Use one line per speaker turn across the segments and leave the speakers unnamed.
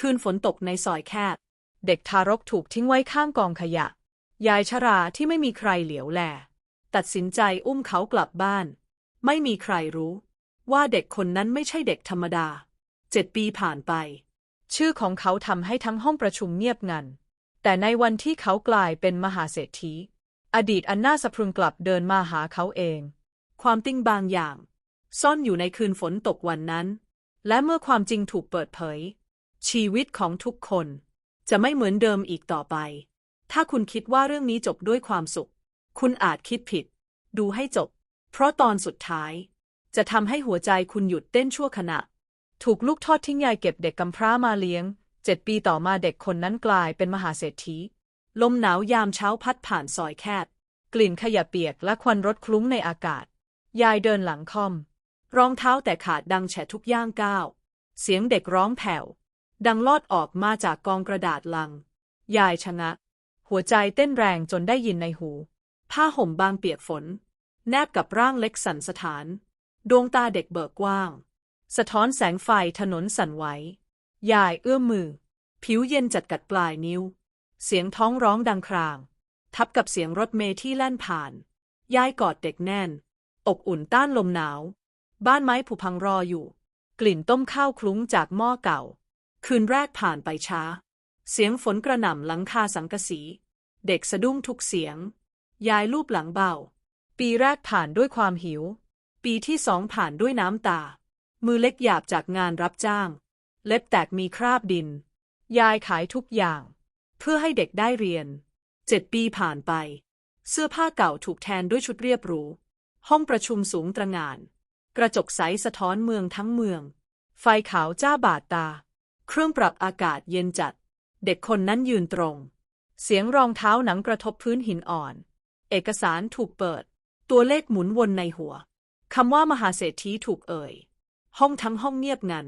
คืนฝนตกในซอยแคบ
เด็กทารกถูกทิ้งไว้ข้างกองขยะ
ยายชราที่ไม่มีใครเหลียวแล ตัดสินใจอุ้มเขากลับบ้าน ไม่มีใครรู้ ว่าเด็กคนนั้นไม่ใช่เด็กธรรมดา เจ็ดปีผ่านไป
ชื่อของเขาทำให้ทั้งห้องประชุมเงียบงัน แต่ในวันที่เขากลายเป็นมหาเศรษฐี อดีตอันน่าสะพรึงกลับเดินมาหาเขาเอง
ความติ้งบางอย่าง ซ่อนอยู่ในคืนฝนตกวันนั้น และเมื่อความจริงถูกเปิดเผย ชีวิตของทุกคน จะไม่เหมือนเดิมอีกต่อไป ถ้าคุณคิดว่าเรื่องนี้จบด้วยความสุข คุณอาจคิดผิด ดูให้จบ เพราะตอนสุดท้าย จะทำให้หัวใจคุณหยุดเต้นชั่วขณะ
ถูกลูกทอดทิ้งยายเก็บเด็กกำพร้ามาเลี้ยง เจ็ดปีต่อมาเด็กคนนั้นกลายเป็นมหาเศรษฐี
ลมหนาวยามเช้าพัดผ่านซอยแคบ
กลิ่นขยะเปียกและควันรถคลุ้งในอากาศ ยายเดินหลังคอม
รองเท้าแต่ขาดดังแฉะทุกย่างก้าว เสียงเด็กร้องแผ่ว ดังลอดออกมาจากกองกระดาษลัง ยายชะงัก
หัวใจเต้นแรงจนได้ยินในหู
ผ้าห่มบางเปียกฝน แนบกับร่างเล็กสันสถาน ดวงตาเด็กเบิกกว้าง สะท้อนแสงไฟถนนสั่นไหว ยายเอื้อมมือ ผิวเย็นจัดกัดปลายนิ้ว เสียงท้องร้องดังคราง ทับกับเสียงรถเมล์ที่แล่นผ่าน ยายกอดเด็กแน่น อบอุ่นต้านลมหนาว บ้านไม้ผุพังรออยู่ กลิ่นต้มข้าวคลุ้งจากหม้อเก่า คืนแรกผ่านไปช้า เสียงฝนกระหน่ำหลังคาสังกะสี เด็กสะดุ้งทุกเสียง ยายลูบหลังเบา
ปีแรกผ่านด้วยความหิว
ปีที่สองผ่านด้วยน้ำตา มือเล็กหยาบจากงานรับจ้าง เล็บแตกมีคราบดิน
ยายขายทุกอย่าง
เพื่อให้เด็กได้เรียน เจ็ดปีผ่านไป เสื้อผ้าเก่าถูกแทนด้วยชุดเรียบหรู ห้องประชุมสูงตระหง่าน กระจกใสสะท้อนเมืองทั้งเมือง ไฟขาวจ้าบาดตา เครื่องปรับอากาศเย็นจัด เด็กคนนั้นยืนตรง
เสียงรองเท้าหนังกระทบพื้นหินอ่อน
เอกสารถูกเปิด ตัวเลขหมุนวนในหัวคำว่ามหาเศรษฐีถูกเอ่ย ห้องทั้งห้องเงียบงัน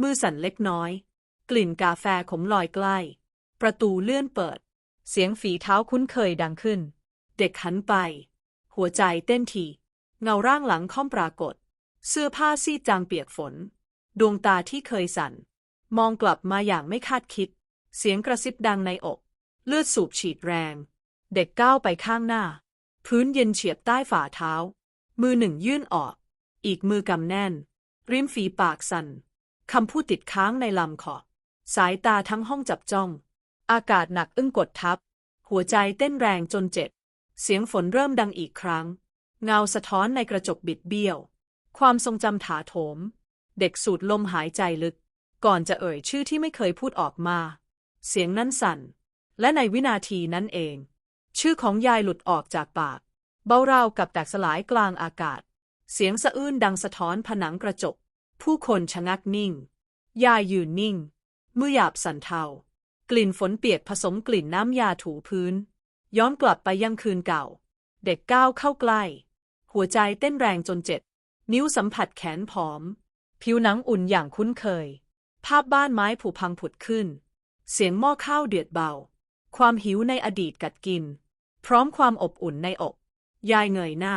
มือสั่นเล็กน้อย กลิ่นกาแฟขมลอยใกล้ ประตูเลื่อนเปิด
เสียงฝีเท้าคุ้นเคยดังขึ้น
เด็กหันไป หัวใจเต้นทีเงาร่างหลังค่อมปรากฏ เสื้อผ้าซีดจางเปียกฝน ดวงตาที่เคยสั่น มองกลับมาอย่างไม่คาดคิด เสียงกระซิบดังในอก เลือดสูบฉีดแรง เด็กก้าวไปข้างหน้า พื้นเย็นเฉียบใต้ฝ่าเท้า มือหนึ่งยื่นออก อีกมือกำแน่น ริมฝีปากสั่นคำพูดติดค้างในลำคอสายตาทั้งห้องจับจ้อง อากาศหนักอึ้งกดทับ หัวใจเต้นแรงจนเจ็บ เสียงฝนเริ่มดังอีกครั้ง เงาสะท้อนในกระจกบิดเบี้ยว ความทรงจำถาโถม เด็กสูดลมหายใจลึก ก่อนจะเอ่ยชื่อที่ไม่เคยพูดออกมา เสียงนั้นสั่น และในวินาทีนั้นเอง ชื่อของยายหลุดออกจากปาก เบาราวกับแตกสลายกลางอากาศ เสียงสะอื้นดังสะท้อนผนังกระจก ผู้คนชะงักนิ่ง ยายยืนนิ่ง มือหยาบสั่นเทา กลิ่นฝนเปียกผสมกลิ่นน้ำยาถูพื้น ย้อนกลับไปยังคืนเก่า เด็กก้าวเข้าใกล้ หัวใจเต้นแรงจนเจ็บ นิ้วสัมผัสแขนผอม
ผิวหนังอุ่นอย่างคุ้นเคย
ภาพบ้านไม้ผุพังผุดขึ้น เสียงหม้อข้าวเดือดเบา ความหิวในอดีตกัดกิน พร้อมความอบอุ่นในอก ยายเงยหน้า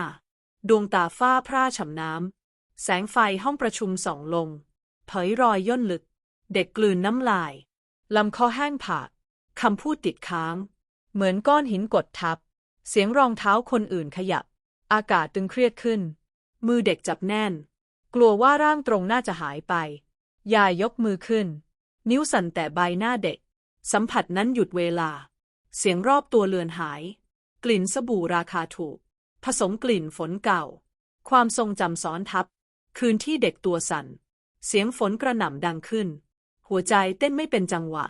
ดวงตาฝ้าพร่าฉ่ำน้ำ แสงไฟห้องประชุมส่องลง เผยรอยย่นลึก เด็กกลืนน้ำลาย ลำคอแห้งผาก คำพูดติดค้าง
เหมือนก้อนหินกดทับ เสียงรองเท้าคนอื่นขยับ อากาศตึงเครียดขึ้น
มือเด็กจับแน่น
กลัวว่าร่างตรงน่าจะหายไป ยายยกมือขึ้น
นิ้วสั่นแต่ใบหน้าเด็ก สัมผัสนั้นหยุดเวลา เสียงรอบตัวเลือนหาย กลิ่นสบู่ราคาถูก ผสมกลิ่นฝนเก่า ความทรงจำซ้อนทับ คืนที่เด็กตัวสั่น เสียงฝนกระหน่ำดังขึ้น หัวใจเต้นไม่เป็นจังหวะ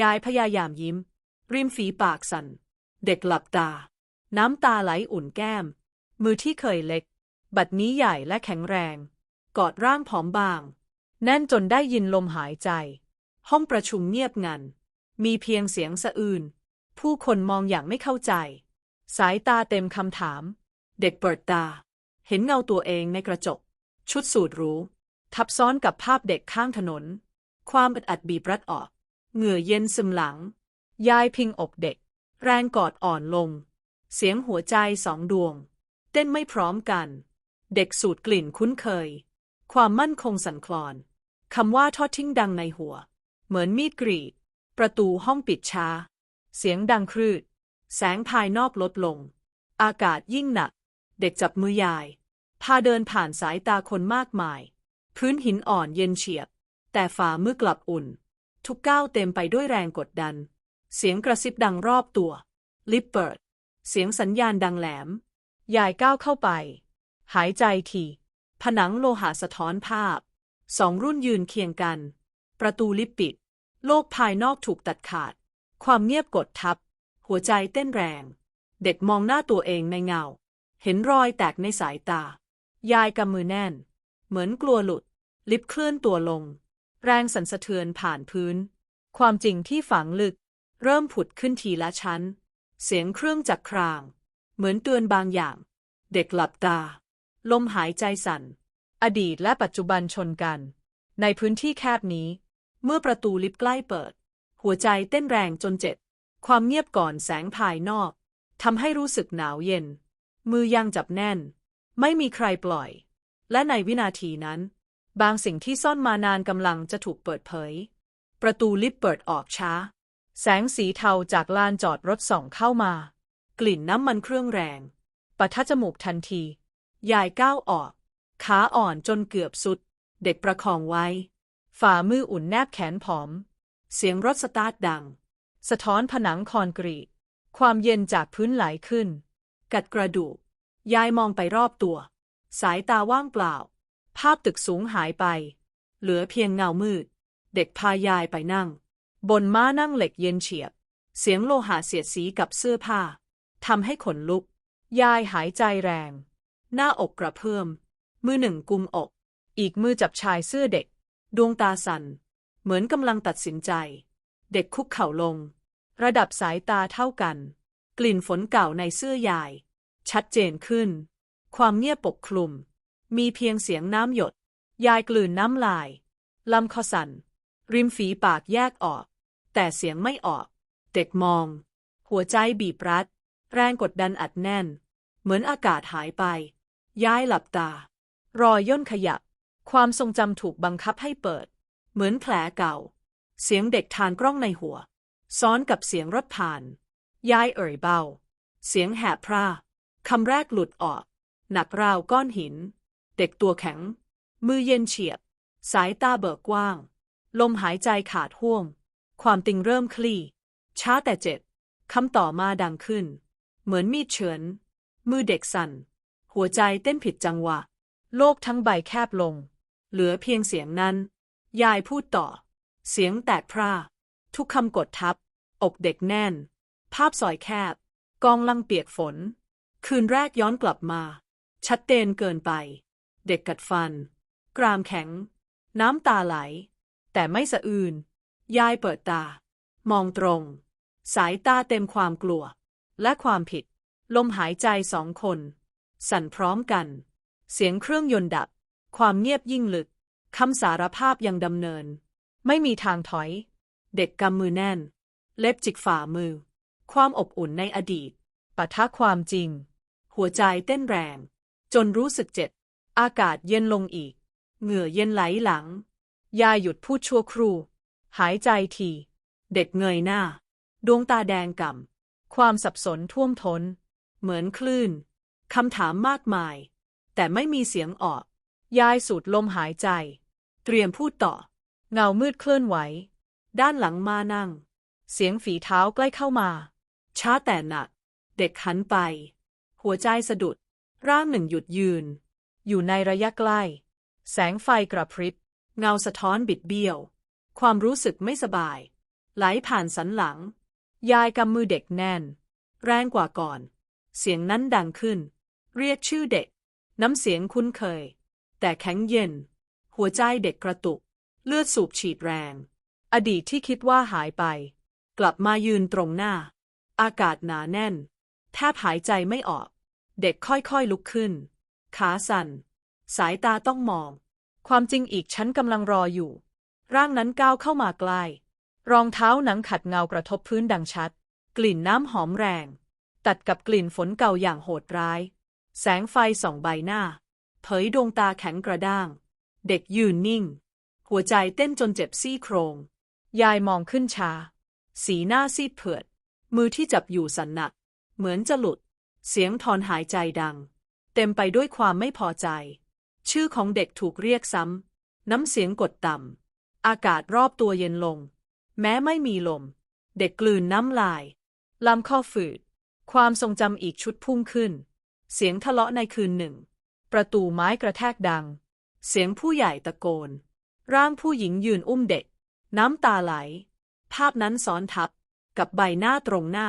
ยายพยายามยิ้ม ริมฝีปากสั่น เด็กหลับตา น้ำตาไหลอุ่นแก้ม มือที่เคยเล็ก บัดนี้ใหญ่และแข็งแรง กอดร่างผอมบาง
แน่นจนได้ยินลมหายใจ
ห้องประชุมเงียบงัน มีเพียงเสียงสะอื้นผู้คนมองอย่างไม่เข้าใจ
สายตาเต็มคำถาม
เด็กเปิดตา เห็นเงาตัวเองในกระจก ชุดสูทหรูทับซ้อนกับภาพเด็กข้างถนน ความอึดอัดบีบรัดออก เหงื่อเย็นซึมหลัง
ยายพิงอกเด็ก
แรงกอดอ่อนลง เสียงหัวใจสองดวง เต้นไม่พร้อมกัน เด็กสูดกลิ่นคุ้นเคย ความมั่นคงสั่นคลอน คำว่าทอดทิ้งดังในหัว เหมือนมีดกรีด ประตูห้องปิดช้า
เสียงดังครืด
แสงภายนอกลดลง อากาศยิ่งหนัก เด็กจับมือยาย พาเดินผ่านสายตาคนมากมาย พื้นหินอ่อนเย็นเฉียบ แต่ฝ่ามือกลับอุ่น ทุกก้าวเต็มไปด้วยแรงกดดัน เสียงกระซิบดังรอบตัว ลิปเปิด เสียงสัญญาณดังแหลม
ยายก้าวเข้าไป หายใจที
ผนังโลหะสะท้อนภาพ สองรุ่นยืนเคียงกัน ประตูลิฟปิด โลกภายนอกถูกตัดขาด ความเงียบกดทับ หัวใจเต้นแรง เด็กมองหน้าตัวเองในเงา เห็นรอยแตกในสายตา ยายกำมือแน่น เหมือนกลัวหลุด ลิฟต์เคลื่อนตัวลง แรงสั่นสะเทือนผ่านพื้น ความจริงที่ฝังลึก เริ่มผุดขึ้นทีละชั้น เสียงเครื่องจักรคราง เหมือนเตือนบางอย่าง เด็กหลับตา ลมหายใจสั่น
อดีตและปัจจุบันชนกัน ในพื้นที่แคบนี้
เมื่อประตูลิฟต์ใกล้เปิด หัวใจเต้นแรงจนเจ็บ ความเงียบก่อนแสงภายนอกทำให้รู้สึกหนาวเย็น มือยังจับแน่น ไม่มีใครปล่อย และในวินาทีนั้น บางสิ่งที่ซ่อนมานานกำลังจะถูกเปิดเผย ประตูลิฟต์เปิดออกช้า
แสงสีเทาจากลานจอดรถส่องเข้ามา
กลิ่นน้ำมันเครื่องแรง
ปะทะจมูกทันที
ยายก้าวออก ขาอ่อนจนเกือบสุด เด็กประคองไว้
ฝ่ามืออุ่นแนบแขนผอม
เสียงรถสตาร์ทดัง
สะท้อนผนังคอนกรีต ความเย็นจากพื้นไหลขึ้น
กัดกระดูก ยายมองไปรอบตัว สายตาว่างเปล่า ภาพตึกสูงหายไป เหลือเพียงเงามืด เด็กพายายไปนั่ง บนม้านั่งเหล็กเย็นเฉียบ เสียงโลหะเสียดสีกับเสื้อผ้าทำให้ขนลุก
ยายหายใจแรง
หน้าอกกระเพื่อม มือหนึ่งกุมอก
อีกมือจับชายเสื้อเด็ก
ดวงตาสั่น เหมือนกำลังตัดสินใจ เด็กคุกเข่าลง ระดับสายตาเท่ากัน กลิ่นฝนเก่าในเสื้อยาย ชัดเจนขึ้น ความเงียบปกคลุม มีเพียงเสียงน้ำหยด ยายกลืนน้ำลาย ลำคอสั่น ริมฝีปากแยกออก แต่เสียงไม่ออก เด็กมอง หัวใจบีบรัด แรงกดดันอัดแน่น เหมือนอากาศหายไปย้ายหลับตา รอยย่นขยับ ความทรงจำถูกบังคับให้เปิด เหมือนแผลเก่า เสียงเด็กทานกล้องในหัว ซ้อนกับเสียงรถผ่านย้ายเอ่ยเบา เสียงแหบพร่าคำแรกหลุดออก หนักราวก้อนหิน เด็กตัวแข็ง มือเย็นเฉียบ สายตาเบิกกว้าง ลมหายใจขาดห่วง ความติงเริ่มคลี่ ช้าแต่เจ็บคำต่อมาดังขึ้น เหมือนมีดเฉือน มือเด็กสั่น หัวใจเต้นผิดจังหวะ
โลกทั้งใบแคบลง
เหลือเพียงเสียงนั้น ยายพูดต่อ เสียงแตกพร่า ทุกคำกดทับ อกเด็กแน่น ภาพซอยแคบ กองลังเปียกฝน คืนแรกย้อนกลับมา ชัดเจนเกินไป เด็กกัดฟัน กรามแข็ง น้ำตาไหล แต่ไม่สะอื่น ยายเปิดตา มองตรง สายตาเต็มความกลัว และความผิด ลมหายใจสองคน สั่นพร้อมกัน เสียงเครื่องยนต์ดับ ความเงียบยิ่งลึก คำสารภาพยังดำเนิน
ไม่มีทางถอย
เด็กกำมือแน่น เล็บจิกฝ่ามือ ความอบอุ่นในอดีต
ปะทะความจริง
หัวใจเต้นแรง จนรู้สึกเจ็บ อากาศเย็นลงอีก เหงื่อเย็นไหลหลัง
ยายหยุดพูดชั่วครู่ หายใจที
เด็กเงยหน้า ดวงตาแดงก่ำ
ความสับสนท่วมท้น
เหมือนคลื่น คำถามมากมาย แต่ไม่มีเสียงออก
ยายสูดลมหายใจ
เตรียมพูดต่อ
เงามืดเคลื่อนไหว
ด้านหลังมานั่ง
เสียงฝีเท้าใกล้เข้ามา
ช้าแต่หนัก เด็กหันไป หัวใจสะดุด ร่างหนึ่งหยุดยืน
อยู่ในระยะใกล้ แสงไฟกระพริบ
เงาสะท้อนบิดเบี้ยว ความรู้สึกไม่สบาย ไหลผ่านสันหลัง ยายกำมือเด็กแน่น แรงกว่าก่อน เสียงนั้นดังขึ้น เรียกชื่อเด็ก น้ำเสียงคุ้นเคย แต่แข็งเย็น หัวใจเด็กกระตุก เลือดสูบฉีดแรง
อดีตที่คิดว่าหายไป
กลับมายืนตรงหน้า อากาศหนาแน่น แทบหายใจไม่ออก เด็กค่อยๆลุกขึ้น ขาสั่น สายตาต้องมอง
ความจริงอีกชั้นกำลังรออยู่
ร่างนั้นก้าวเข้ามาใกล้
รองเท้าหนังขัดเงากระทบพื้นดังชัด
กลิ่นน้ำหอมแรง ตัดกับกลิ่นฝนเก่าอย่างโหดร้าย แสงไฟส่องใบหน้า เผยดวงตาแข็งกระด้าง เด็กยืนนิ่ง หัวใจเต้นจนเจ็บซี่โครง
ยายมองขึ้นชา
สีหน้าซีดเผือด มือที่จับอยู่สั่นหนัก เหมือนจะหลุด เสียงถอนหายใจดัง เต็มไปด้วยความไม่พอใจ ชื่อของเด็กถูกเรียกซ้ำ น้ำเสียงกดต่ำ อากาศรอบตัวเย็นลง แม้ไม่มีลม เด็กกลืนน้ำลายลำคอฝืด ความทรงจำอีกชุดพุ่งขึ้น เสียงทะเลาะในคืนหนึ่ง ประตูไม้กระแทกดัง เสียงผู้ใหญ่ตะโกน ร่างผู้หญิงยืนอุ้มเด็ก น้ำตาไหล ภาพนั้นซ้อนทับ กับใบหน้าตรงหน้า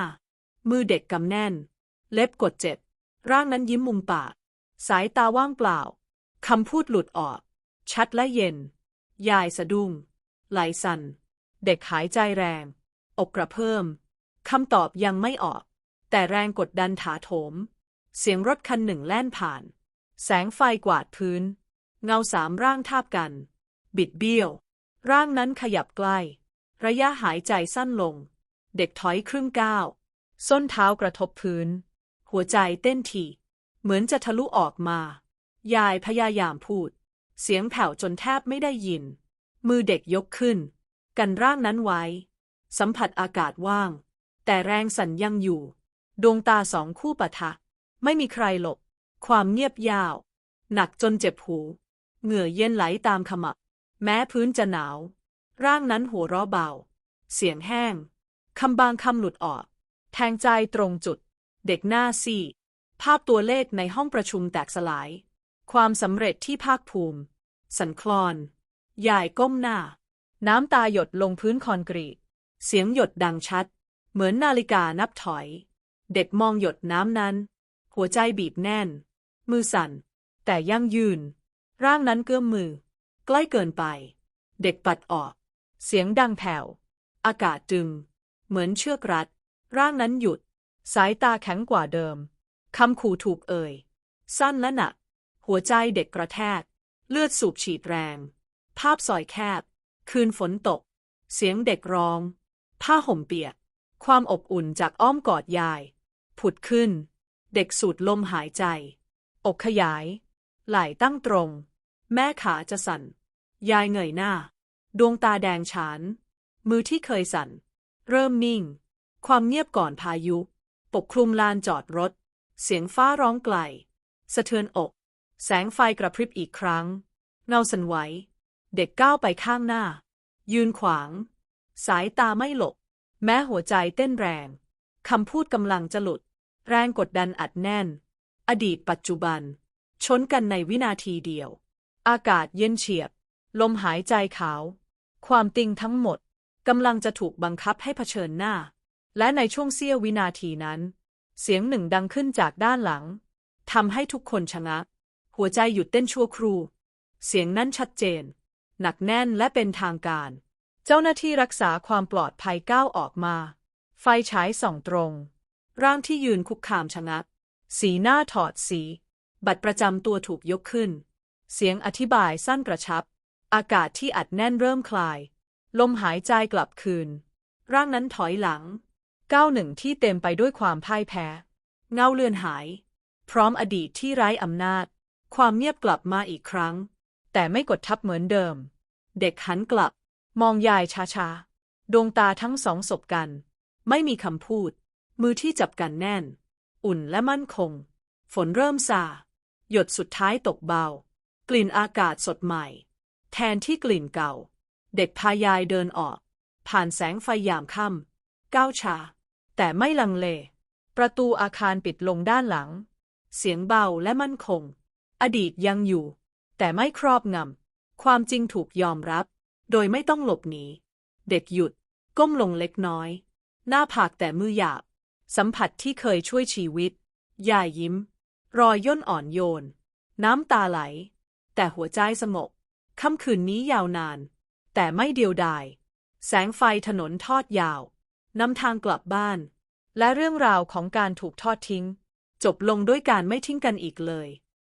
มือเด็กกำแน่น เล็บกดเจ็บ ร่างนั้นยิ้มมุมปาก สายตาว่างเปล่า คำพูดหลุดออก ชัดและเย็น ยายสะดุ้ง ไหลสั่น เด็กหายใจแรง อกกระเพิ่ม คำตอบยังไม่ออก แต่แรงกดดันถาโถม เสียงรถคันหนึ่งแล่นผ่าน แสงไฟกวาดพื้น เงาสามร่างทาบกัน บิดเบี้ยว ร่างนั้นขยับใกล้ ระยะหายใจสั้นลง เด็กถอยครึ่งก้าว ส้นเท้ากระทบพื้น หัวใจเต้นถี่ เหมือนจะทะลุออกมา ยายพยายามพูด เสียงแผ่วจนแทบไม่ได้ยิน มือเด็กยกขึ้น กันร่างนั้นไว้ สัมผัสอากาศว่าง แต่แรงสั่นยังอยู่ ดวงตาสองคู่ปะทะ ไม่มีใครหลบ ความเงียบยาว หนักจนเจ็บหู เหงื่อเย็นไหลตามขมับ แม้พื้นจะหนาว ร่างนั้นหัวเราะเบา เสียงแห้ง คำบางคำหลุดออก แทงใจตรงจุด เด็กหน้าซีภาพตัวเลขในห้องประชุมแตกสลาย ความสำเร็จที่ภาคภูมิ สันคลอนยายก้มหน้า น้ำตาหยดลงพื้นคอนกรีต เสียงหยดดังชัด เหมือนนาฬิกานับถอย เด็กมองหยดน้ำนั้น หัวใจบีบแน่น มือสั่น แต่ยั่งยืน ร่างนั้นเกื้อมมือ ใกล้เกินไป เด็กปัดออก เสียงดังแผ่ว อากาศจึง เหมือนเชือกรัด ร่างนั้นหยุด สายตาแข็งกว่าเดิม คำขู่ถูกเอ่ย สั้นและหนัก หัวใจเด็กกระแทก เลือดสูบฉีดแรง ภาพซอยแคบ คืนฝนตก เสียงเด็กร้อง ผ้าห่มเปียก ความอบอุ่นจากอ้อมกอดยาย ผุดขึ้น เด็กสูดลมหายใจ อกขยาย ไหล่ตั้งตรง แม่ขาจะสั่น ยายเงยหน้า ดวงตาแดงฉาน มือที่เคยสั่น เริ่มนิ่ง ความเงียบก่อนพายุ ปกคลุมลานจอดรถ เสียงฟ้าร้องไกล สะเทือนอก แสงไฟกระพริบอีกครั้ง เงาสันไหว เด็กก้าวไปข้างหน้า ยืนขวาง สายตาไม่หลบ แม้หัวใจเต้นแรง คำพูดกำลังจะหลุด แรงกดดันอัดแน่น อดีตปัจจุบัน ชนกันในวินาทีเดียว อากาศเย็นเฉียบ ลมหายใจขาว ความติงทั้งหมดกำลังจะถูกบังคับให้เผชิญหน้า และในช่วงเสี้ยววินาทีนั้น เสียงหนึ่งดังขึ้นจากด้านหลังทำให้ทุกคนชะงักหัวใจหยุดเต้นชั่วครู่ เสียงนั้นชัดเจน หนักแน่นและเป็นทางการ เจ้าหน้าที่รักษาความปลอดภัยก้าวออกมา ไฟฉายส่องตรง ร่างที่ยืนคุกคามชะงัก สีหน้าถอดสี บัตรประจำตัวถูกยกขึ้น เสียงอธิบายสั้นกระชับ อากาศที่อัดแน่นเริ่มคลาย ลมหายใจกลับคืน ร่างนั้นถอยหลัง ก้าวหนึ่งที่เต็มไปด้วยความพ่ายแพ้ เงาเลือนหาย พร้อมอดีตที่ไร้อำนาจ ความเงียบกลับมาอีกครั้ง แต่ไม่กดทับเหมือนเดิม เด็กหันกลับ มองยายช้าๆ ดวงตาทั้งสองสบกัน ไม่มีคำพูด มือที่จับกันแน่น อุ่นและมั่นคง ฝนเริ่มซา หยดสุดท้ายตกเบา กลิ่นอากาศสดใหม่ แทนที่กลิ่นเก่า เด็กพายายเดินออก ผ่านแสงไฟยามค่ำก้าวช้าแต่ไม่ลังเล ประตูอาคารปิดลงด้านหลัง เสียงเบาและมั่นคง อดีตยังอยู่ แต่ไม่ครอบงำ ความจริงถูกยอมรับ โดยไม่ต้องหลบหนี เด็กหยุด ก้มลงเล็กน้อย หน้าผากแต่มือหยาบ สัมผัสที่เคยช่วยชีวิตยายยิ้ม รอยย่นอ่อนโยน น้ำตาไหล แต่หัวใจสงบค่ำคืนนี้ยาวนาน แต่ไม่เดียวดาย แสงไฟถนนทอดยาว นำทางกลับบ้าน และเรื่องราวของการถูกทอดทิ้ง จบลงด้วยการไม่ทิ้งกันอีกเลย